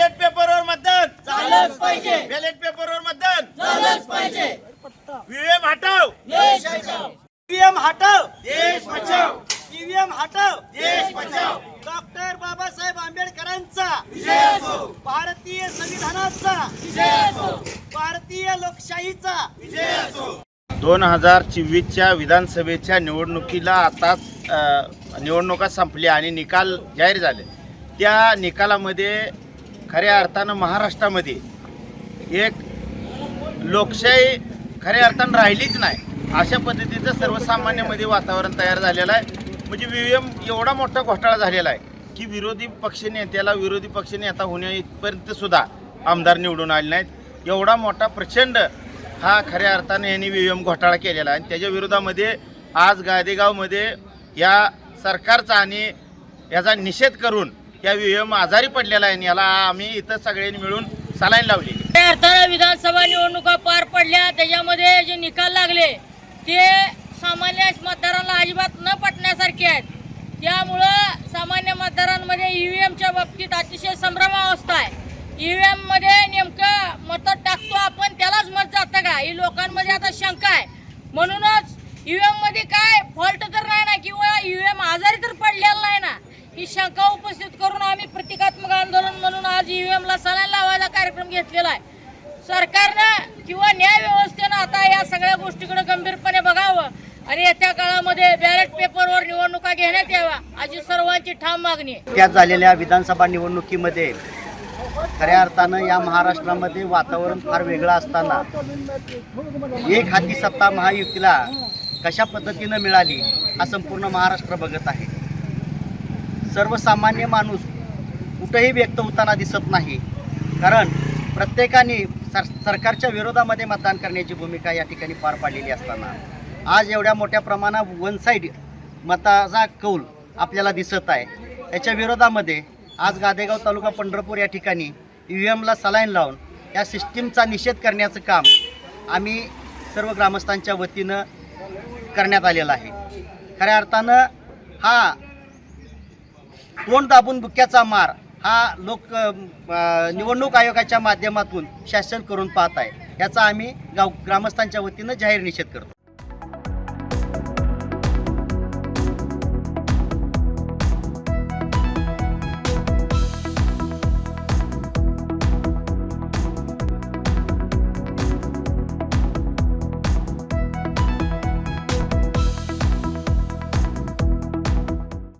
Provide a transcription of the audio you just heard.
Ballot पेपरवर मतदान. झालंच पाहिजे. बॅलेट पेपरवर मतदान. झालंच पाहिजे. व्हीएम हटाव. देश बचाव. ईव्हीएम हटव. देश बचाव. ईव्हीएम हटव. देश बचाव. डॉक्टर बाबासाहेब आंबेडकरांचा. विजय भारतीय संविधानाचा. विजय असो. भारतीय लोकशाहीचा. विजय असो. दोन हजार चोवीसच्या विधानसभेच्या निवडणुकीला आताच अ, निवडणुका संपल्या आणि निकाल जाहीर झाले. त्या निकालामध्ये खऱ्या अर्थानं महाराष्ट्रामध्ये एक लोकशाही खऱ्या अर्थानं राहिलीच नाही. अशा पद्धतीचं सर्वसामान्यामध्ये वातावरण तयार झालेलं आहे. म्हणजे व्ही एम एवढा मोठा घोटाळा झालेला आहे की विरोधी पक्षनेत्याला विरोधी पक्षनेता होण्या इथपर्यंत सुद्धा आमदार निवडून आले नाहीत. एवढा मोठा प्रचंड हा खऱ्या अर्थाने यांनी व्ही एम घोटाळा केलेला आहे. आणि त्याच्या विरोधामध्ये आज गादेगावमध्ये या सरकारचा आणि याचा निषेध करून या व्ही एम आजारी पडलेला आहे आणि याला आम्ही इथं सगळ्यांनी मिळून सलाईन लावली त्या अर्थानं विधानसभा निवडणुका पार पडल्या त्याच्यामध्ये जे निकाल लागले ते सामान्य मतदारांना अजिबात न पटण्यासारखे आहेत. त्यामुळं सामान्य मतदारांमध्ये ईव्हीएमच्या बाबतीत अतिशय संभ्रमावस्था आहे. ईव्हीएम एममध्ये नेमकं मतं टाकतो आपण त्यालाच मत जातं का? ही लोकांमध्ये आता शंका आहे. म्हणूनच ईव्हीएम एममध्ये काय फॉल्ट तर नाही ना किंवा ईव्हीएम आजारी तर पडलेला नाही ना. ही शंका उपस्थित करून आम्ही प्रतिकात्मक आंदोलन म्हणून आज ईव्हीएमला सलाईन लावायला कार्यक्रम घेतलेला आहे. सरकारनं किंवा न्याय व्यवस्थेनं आता या सगळ्या गोष्टीकडे गंभीरपणे बघावं आणि येत्या काळामध्ये बॅलेट पेपरवर निवडणुका घेण्यात याव्या अशी सर्वांची ठाम मागणी आहे. त्यात झालेल्या विधानसभा निवडणुकीमध्ये खऱ्या अर्थानं या महाराष्ट्रामध्ये वातावरण फार वेगळं असताना एक हाती सत्ता महायुतीला कशा पद्धतीनं मिळाली हा संपूर्ण महाराष्ट्र बघत आहे. सर्वसामान्य माणूस कुठेही व्यक्त होताना दिसत नाही. कारण प्रत्येकाने सर सरकारच्या विरोधामध्ये मतदान करण्याची भूमिका या ठिकाणी पार पाडलेली असताना. आज एवढ्या मोठ्या प्रमाणात वन साईड मताचा कौल आपल्याला दिसत आहे. त्याच्या विरोधामध्ये आज गादेगाव तालुका पंढरपूर या ठिकाणी ई व्ही एमला सलाईन लावून या सिस्टीमचा निषेध करण्याचं काम आम्ही सर्व ग्रामस्थांच्या वतीनं करण्यात आलेलं आहे. खऱ्या अर्थानं हा तोंड दाबून बुक्याचा मार हा लोक निवडणूक आयोगाच्या माध्यमातून शासन करून पाहत आहे. याचा आम्ही गाव ग्रामस्थांच्या वतीनं जाहीर निषेध करतो.